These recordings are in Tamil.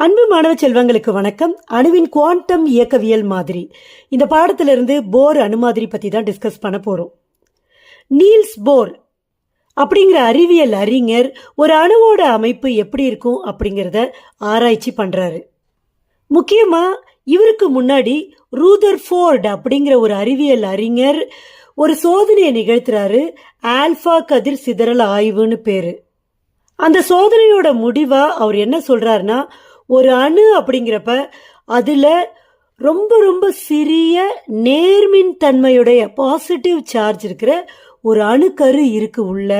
அன்பு மாணவ செல்வங்களுக்கு வணக்கம். அணுவின் குவாண்டம் இயக்கவியல் மாதிரி. இந்த பாடத்திலிருந்து போர் அணுமாதிரி பத்தி தான் டிஸ்கஸ் பண்ண போறோம். நீல்ஸ் போர் அப்படிங்கிற அறிவியல் அறிஞர் ஒரு அணுவோட அமைப்பு எப்படி இருக்கும் அப்படிங்கிறத ஆராய்ச்சி பண்றாரு. முக்கியமா இவருக்கு முன்னாடி ரூதர் ஃபோர்ட் அப்படிங்கிற ஒரு அறிவியல் அறிஞர் ஒரு சோதனையை நிகழ்த்துறாரு. ஆல்பா கதிர் சிதறல் ஆய்வுன்னு பேரு. அந்த சோதனையோட முடிவா அவர் என்ன சொல்றாருன்னா ஒரு அணு அப்படிங்கிறப்ப அதில் ரொம்ப ரொம்ப சிறிய நேர்மின் தன்மையுடைய பாசிட்டிவ் சார்ஜ் இருக்கிற ஒரு அணுக்கரு இருக்கு உள்ள.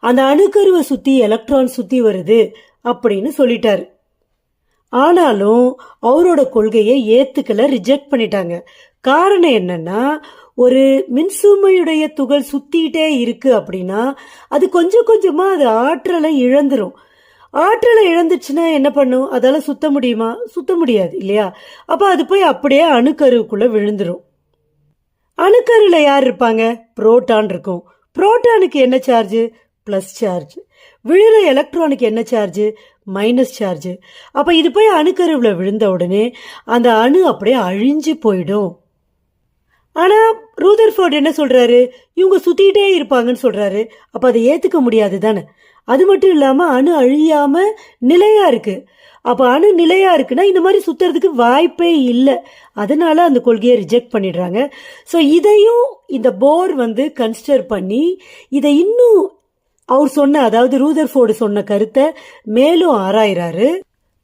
அந்த அணுக்கருவை சுற்றி எலக்ட்ரான் சுற்றி வருது அப்படின்னு சொல்லிட்டாரு. ஆனாலும் அவரோட கொள்கையை ஏத்துக்கல ரிஜெக்ட் பண்ணிட்டாங்க. காரணம் என்னன்னா ஒரு மின்சுமையுடைய துகள் சுத்திட்டே இருக்கு அப்படின்னா அது கொஞ்சம் கொஞ்சமா அது ஆற்றலை இழந்துரும். ஆற்றலை இழந்துச்சுன்னா என்ன பண்ணும்? அதால் சுத்த முடியுமா? சுத்த முடியாது இல்லையா? அப்போ அது போய் அப்படியே அணுக்கருவுக்குள்ளே விழுந்துடும் அணுக்கருவில் யார் இருப்பாங்க? புரோட்டான் இருக்கும். புரோட்டானுக்கு என்ன சார்ஜ் ப்ளஸ் சார்ஜ் விழுற எலக்ட்ரானுக்கு என்ன சார்ஜ் மைனஸ் சார்ஜ் அப்போ இது போய் அணுக்கருவில் விழுந்த உடனே அந்த அணு அப்படியே அழிஞ்சு போயிடும். ஆனால் ரூதர்ஃபோர்ட் என்ன சொல்கிறாரு இவங்க சுற்றிக்கிட்டே இருப்பாங்கன்னு சொல்கிறாரு அப்போ அதை ஏற்றுக்க முடியாது தானே? அது மட்டும் இல்லாமல் அணு அழியாமல் நிலையாக இருக்குது அப்போ அணு நிலையாக இருக்குன்னா இந்த மாதிரி சுற்றுறதுக்கு வாய்ப்பே இல்லை. அதனால அந்த கொள்கையை ரிஜெக்ட் பண்ணிடுறாங்க. ஸோ இதையும் இந்த போர் வந்து கன்சிடர் பண்ணி இதை இன்னும் அவர் சொன்ன அதாவது ரூதர்ஃபோர்டு சொன்ன கருத்தை மேலும் ஆராயிறாரு.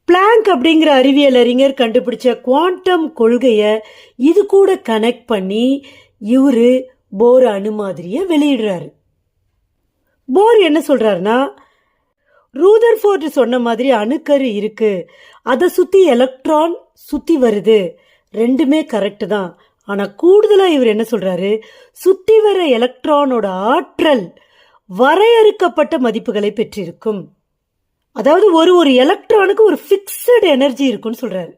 பிளாங்க் அப்படிங்கிற அறிவியல் அறிஞர் கண்டுபிடிச்ச குவாண்டம் கொள்கையை இது கூட கனெக்ட் பண்ணி இவரு போர் அணு மாதிரியை வெளியிடுறாரு. போர் என்ன சொல்றாருன்னா ரூதர்ஃபோர்டு சொன்ன மாதிரி அணுக்கரு இருக்கு. அதை சுற்றி எலக்ட்ரான் சுற்றி வருது. ரெண்டுமே கரெக்டு தான். ஆனால் கூடுதலாக இவர் என்ன சொல்கிறாரு சுற்றி வர எலக்ட்ரானோட ஆற்றல் வரையறுக்கப்பட்ட மதிப்புகளை பெற்றிருக்கும். அதாவது ஒரு ஒரு எலக்ட்ரானுக்கு ஒரு ஃபிக்ஸட் எனர்ஜி இருக்குன்னு சொல்கிறாரு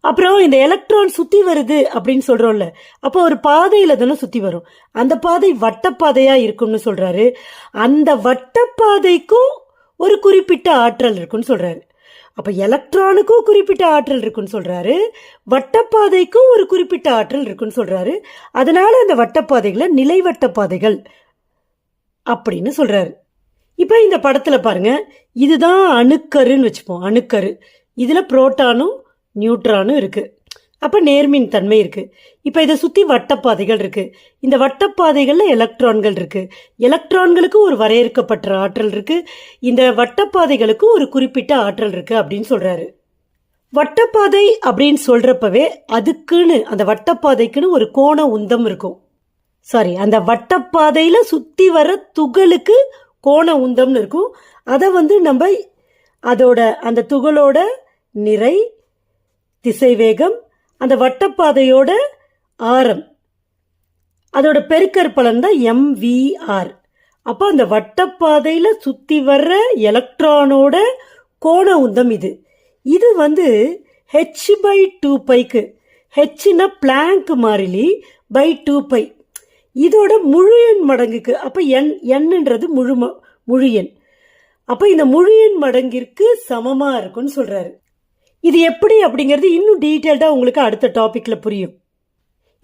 அப்புறம் இந்த எலக்ட்ரான் சுற்றி வருது அப்படின்னு சொல்கிறோம்ல அப்போ ஒரு பாதையில் தானே சுற்றி வரும். அந்த பாதை வட்டப்பாதையாக இருக்கும்னு சொல்கிறாரு அந்த வட்டப்பாதைக்கும் ஒரு குறிப்பிட்ட ஆற்றல் இருக்குன்னு சொல்கிறாரு அப்போ எலக்ட்ரானுக்கும் குறிப்பிட்ட ஆற்றல் இருக்குன்னு சொல்கிறாரு வட்டப்பாதைக்கும் ஒரு குறிப்பிட்ட ஆற்றல் இருக்குன்னு சொல்கிறாரு அதனால் அந்த வட்டப்பாதைகளை நிலைவட்டப்பாதைகள் அப்படின்னு சொல்கிறாரு இப்போ இந்த படத்தில் பாருங்க இதுதான் அணுக்கருன்னு வச்சுப்போம் அணுக்கரு. இதில் புரோட்டானும் நியூட்ரானும் இருக்குது அப்போ நேர்மின் தன்மை இருக்குது இப்போ இதை சுற்றி வட்டப்பாதைகள் இருக்குது இந்த வட்டப்பாதைகளில் எலக்ட்ரான்கள் இருக்குது எலக்ட்ரான்களுக்கு ஒரு வரையறுக்கப்பட்ட ஆற்றல் இருக்குது இந்த வட்டப்பாதைகளுக்கு ஒரு குறிப்பிட்ட ஆற்றல் இருக்குது அப்படின்னு சொல்கிறாரு வட்டப்பாதை அப்படின்னு சொல்கிறப்பவே அதுக்குன்னு அந்த வட்டப்பாதைக்குன்னு ஒரு கோண உந்தம் இருக்கும். சாரி அந்த வட்டப்பாதையில் சுற்றி வர துகளுக்கு கோண உந்தம்னு இருக்கும். அதை வந்து நம்ம அதோட அந்த துகளோட நிறை திசைவேகம் அந்த வட்டப்பாதையோட ஆரம். அதோட பெருக்கற் பலன் தான் எம்விஆர் அப்போ அந்த வட்டப்பாதையில் சுற்றி வர்ற எலக்ட்ரானோட கோண உந்தம் இது. இது வந்து ஹெச் பை டூ பைக்கு ஹெச்னா பிளாங்க் மாறிலி பை டூ பை இதோட முழு எண் மடங்குக்கு அப்போ என் எண்ணுன்றது முழு முழு எண். அப்போ இந்த முழு எண் மடங்கிற்கு சமமாக இருக்கும்னு சொல்கிறாரு இது எப்படி அப்படிங்கிறது இன்னும் டீட்டெயில்டாக உங்களுக்கு அடுத்த டாப்பிக்கில் புரியும்.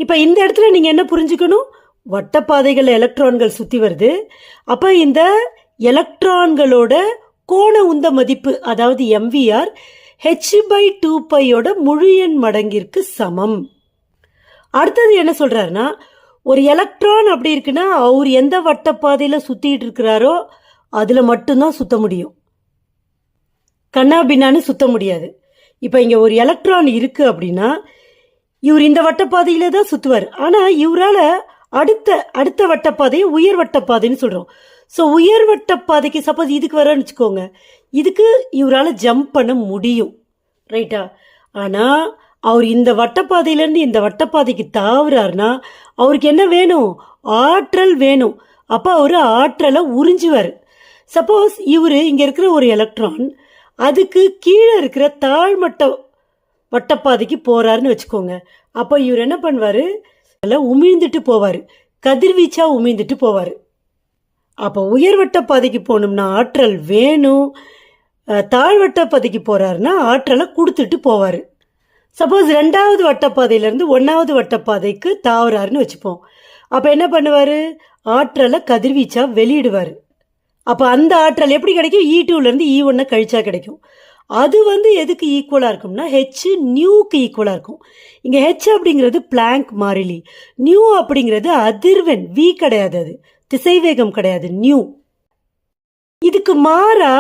இப்போ இந்த இடத்துல நீங்கள் என்ன புரிஞ்சுக்கணும்? வட்டப்பாதைகள் எலக்ட்ரான்கள் சுற்றி வருது. அப்போ இந்த எலக்ட்ரான்களோட கோண உந்த மதிப்பு அதாவது எம்விஆர் ஹெச் பை டூ பையோட முழு எண் மடங்கிற்கு சமம். அடுத்தது என்ன சொல்கிறாருன்னா ஒரு எலக்ட்ரான் அப்படி இருக்குன்னா அவர் எந்த வட்டப்பாதையில் சுற்றிட்டு இருக்கிறாரோ அதில் மட்டும்தான் சுத்த முடியும். கண்ணா பின்னான்னு சுத்த முடியாது. இப்போ இங்கே ஒரு எலக்ட்ரான் இருக்குது அப்படின்னா இவர் இந்த வட்டப்பாதையில் தான் சுற்றுவார் ஆனால் இவரால் அடுத்த அடுத்த வட்டப்பாதையை உயர் வட்டப்பாதைன்னு சொல்கிறோம் ஸோ உயர் வட்டப்பாதைக்கு சப்போஸ் இதுக்கு வரேன்னு வச்சுக்கோங்க. இதுக்கு இவரால் ஜம்ப் பண்ண முடியும். ரைட்டா ஆனால் அவர் இந்த வட்டப்பாதையிலேருந்து இந்த வட்டப்பாதைக்கு தாவுறாருனா அவருக்கு என்ன வேணும்? ஆற்றல் வேணும். அப்போ அவர் ஆற்றலை உறிஞ்சுவார். சப்போஸ் இவர் இங்கே இருக்கிற ஒரு எலக்ட்ரான் அதுக்கு கீழே இருக்கிற தாழ்மட்ட வட்டப்பாதைக்கு போகிறாருன்னு வச்சுக்கோங்க. அப்போ இவர் என்ன பண்ணுவார்? அதில் உமிழ்ந்துட்டு போவார். கதிர்வீச்சாக உமிழ்ந்துட்டு போவார். அப்போ உயர்வட்ட பாதைக்கு போகணும்னா ஆற்றல் வேணும். அஹ், தாழ்வட்டப்பாதைக்கு போகிறாருன்னா ஆற்றலை கொடுத்துட்டு போவார். சப்போஸ் ரெண்டாவது வட்டப்பாதையிலேருந்து ஒன்றாவது வட்டப்பாதைக்கு தாவறாருன்னு வச்சுப்போம். அப்போ என்ன பண்ணுவார்? ஆற்றலை கதிர்வீச்சாக வெளியிடுவார். அப்போ அந்த ஆற்றல் எப்படி கிடைக்கும்? E இ டூலேருந்து இ e ஒன்னை கழிச்சா கிடைக்கும். அது வந்து எதுக்கு ஈக்குவலாக இருக்கும்னா ஹெச் நியூக்கு ஈக்குவலாக இருக்கும். இங்கே ஹெச் அப்படிங்கிறது பிளாங்க் மாறிலி. நியூ அப்படிங்கிறது அதிர்வெண். வி கிடையாது அது. திசைவேகம் கிடையாது. நியூ இதுக்கு மாறா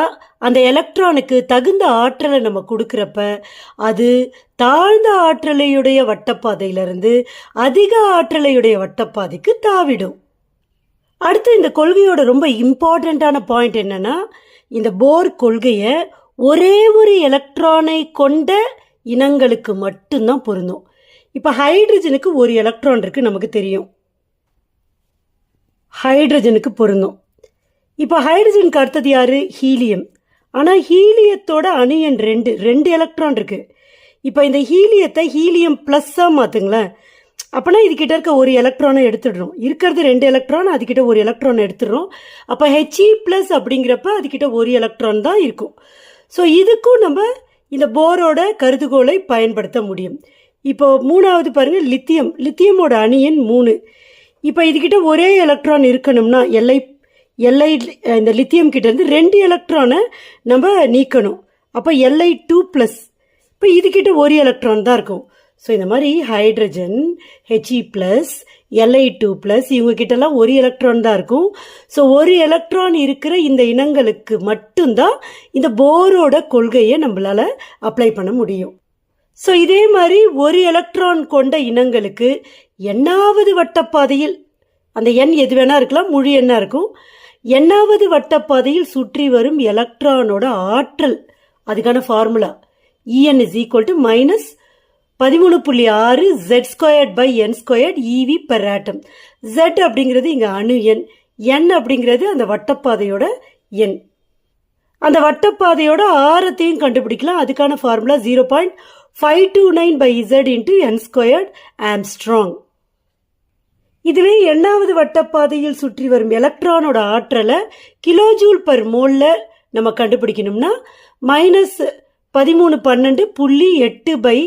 அந்த எலக்ட்ரானுக்கு தகுந்த ஆற்றலை நம்ம கொடுக்குறப்ப அது தாழ்ந்த ஆற்றலையுடைய வட்டப்பாதையிலிருந்து அதிக ஆற்றலையுடைய வட்டப்பாதைக்கு தாவிடும். அடுத்து இந்த கொள்கையோட ரொம்ப இம்பார்ட்டண்ட்டான பாயிண்ட் என்னன்னா இந்த போர் கொள்கையை ஒரே ஒரு எலக்ட்ரானை கொண்ட இனங்களுக்கு மட்டும்தான் பொருந்தும். இப்போ ஹைட்ரஜனுக்கு ஒரு எலக்ட்ரான் இருக்கு நமக்கு தெரியும். ஹைட்ரஜனுக்கு பொருந்தும். இப்போ ஹைட்ரஜனுக்கு அடுத்தது யாரு? ஹீலியம் ஆனால் ஹீலியத்தோட அணியன் ரெண்டு ரெண்டு எலக்ட்ரான் இருக்கு. இப்போ இந்த ஹீலியத்தை ஹீலியம் ப்ளஸ்ஸாக மாற்றுங்களேன் அப்போனா இதுக்கிட்ட இருக்க ஒரு எலக்ட்ரானை எடுத்துடுறோம். இருக்கிறது ரெண்டு எலக்ட்ரான் அதுக்கிட்ட ஒரு எலக்ட்ரான் எடுத்துடுறோம். அப்போ ஹெச்இ ப்ளஸ் அப்படிங்கிறப்ப அதுக்கிட்ட ஒரு எலக்ட்ரான் தான் இருக்கும். ஸோ இதுக்கும் நம்ம இந்த போரோட கருதுகோளை பயன்படுத்த முடியும். இப்போ மூணாவது பாருங்கள் லித்தியம் லித்தியமோட அணியன் மூணு. இப்போ இதுக்கிட்ட ஒரே எலக்ட்ரான் இருக்கணும்னா எல்ஐ எல்ஐ இந்த லித்தியம் கிட்டேருந்து ரெண்டு எலக்ட்ரானை நம்ம நீக்கணும். அப்போ எல்ஐ டூ ப்ளஸ் இப்போ இதுக்கிட்ட ஒரு எலக்ட்ரான் தான் இருக்கும். ஸோ இந்த மாதிரி hydrogen H E plus L I two plus இவங்கக்கிட்டலாம் ஒரு எலக்ட்ரான் தான் இருக்கும். ஸோ ஒரு எலக்ட்ரான் இருக்கிற இந்த இனங்களுக்கு மட்டும்தான் இந்த போரோட கொள்கையை நம்மளால் அப்ளை பண்ண முடியும். ஸோ இதே மாதிரி ஒரு எலக்ட்ரான் கொண்ட இனங்களுக்கு எண்ணாவது வட்டப்பாதையில் அந்த எண் எது வேணா இருக்கலாம் முழு எண்ணாக இருக்கும். எண்ணாவது வட்டப்பாதையில் சுற்றி வரும் எலக்ட்ரானோட ஆற்றல். அதுக்கான ஃபார்முலா இஎன் இஸ் ஈக்குவல் டு மைனஸ் பதிமூணு புள்ளி ஆறு Z squared by N squared E V per atom Z அப்படிங்கிறது இங்கே அணு எண். என் அப்படிங்கிறது அந்த வட்டப்பாதையோட எண். அந்த வட்டப்பாதையோட ஆரத்தையும் கண்டுபிடிக்கலாம். அதுக்கான formula zero point five two nine by Z into N squared angstrom இதுவே எண்ணாவது வட்டப்பாதையில் சுற்றி வரும் எலக்ட்ரானோட ஆற்றலை கிலோஜூல் பர் மோலில் நம்ம கண்டுபிடிக்கணும்னா மைனஸ் பதிமூணு பன்னெண்டு புள்ளி எட்டு by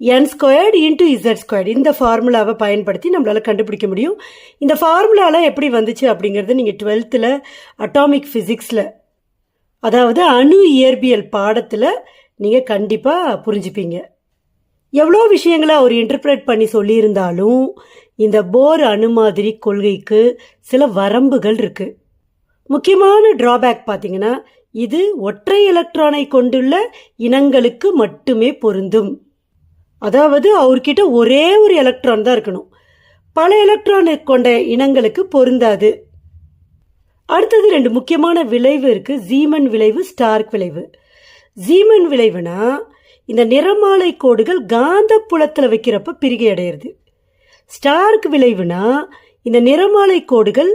N squared into Z squared இந்த ஃபார்முலாவை பயன்படுத்தி நம்மளால் கண்டுபிடிக்க முடியும். இந்த ஃபார்முலாலாம் எப்படி வந்துச்சு அப்படிங்கிறது நீங்கள் டுவெல்த்தில் அட்டாமிக் ஃபிசிக்ஸில் அதாவது அணு இயற்பியல் பாடத்தில் நீங்கள் கண்டிப்பாக புரிஞ்சுப்பீங்க. எவ்வளோ விஷயங்களை அவர் இன்டர்பிரேட் பண்ணி சொல்லியிருந்தாலும் இந்த போர் அணு மாதிரி கொள்கைக்கு சில வரம்புகள் இருக்கு. முக்கியமான டிராபேக் பார்த்தீங்கன்னா இது ஒற்றை எலக்ட்ரானை கொண்டுள்ள இனங்களுக்கு மட்டுமே பொருந்தும். அதாவது அவர்கிட்ட ஒரே ஒரு எலக்ட்ரான் தான் இருக்கணும். பல எலக்ட்ரானை கொண்ட இனங்களுக்கு பொருந்தாது. அடுத்தது ரெண்டு முக்கியமான விளைவு இருக்கு. ஜீமன் விளைவு ஸ்டார்க் விளைவு. ஜீமன் விளைவுனா இந்த நிறமாலை கோடுகள் காந்த புலத்தில் வைக்கிறப்ப பிரிகை அடையிறது. ஸ்டார்க் விளைவுனா இந்த நிறமாலை கோடுகள்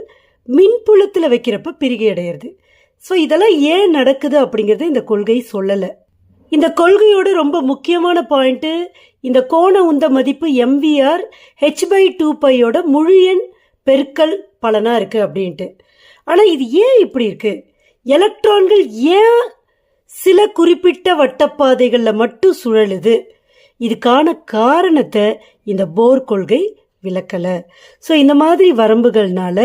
மின்புலத்தில் வைக்கிறப்ப பிரிகை அடையிறது. ஸோ இதெல்லாம் ஏன் நடக்குது அப்படிங்கிறத இந்த கொள்கை சொல்லலை. இந்த கொள்கையோட ரொம்ப முக்கியமான பாயிண்ட்டு இந்த கோண உந்த மதிப்பு எம்விஆர் ஹெச் பை டூ பையோட முழு எண் பெருக்கல் பலனாக இருக்குது அப்படின்ட்டு. ஆனால் இது ஏன் இப்படி இருக்குது எலக்ட்ரான்கள் ஏன் சில குறிப்பிட்ட வட்டப்பாதைகளில் மட்டும் சுழலுது? இதுக்கான காரணத்தை இந்த போர் கொள்கை விளக்கலை. ஸோ இந்த மாதிரி வரம்புகள்னால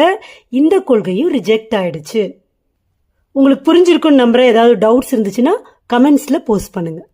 இந்த கொள்கையும் ரிஜெக்ட் ஆயிடுச்சு. உங்களுக்கு புரிஞ்சிருக்கும்னு நம்புறேன். ஏதாவது டவுட்ஸ் இருந்துச்சுன்னா கமெண்ட்ஸில் போஸ்ட் பண்ணுங்கள்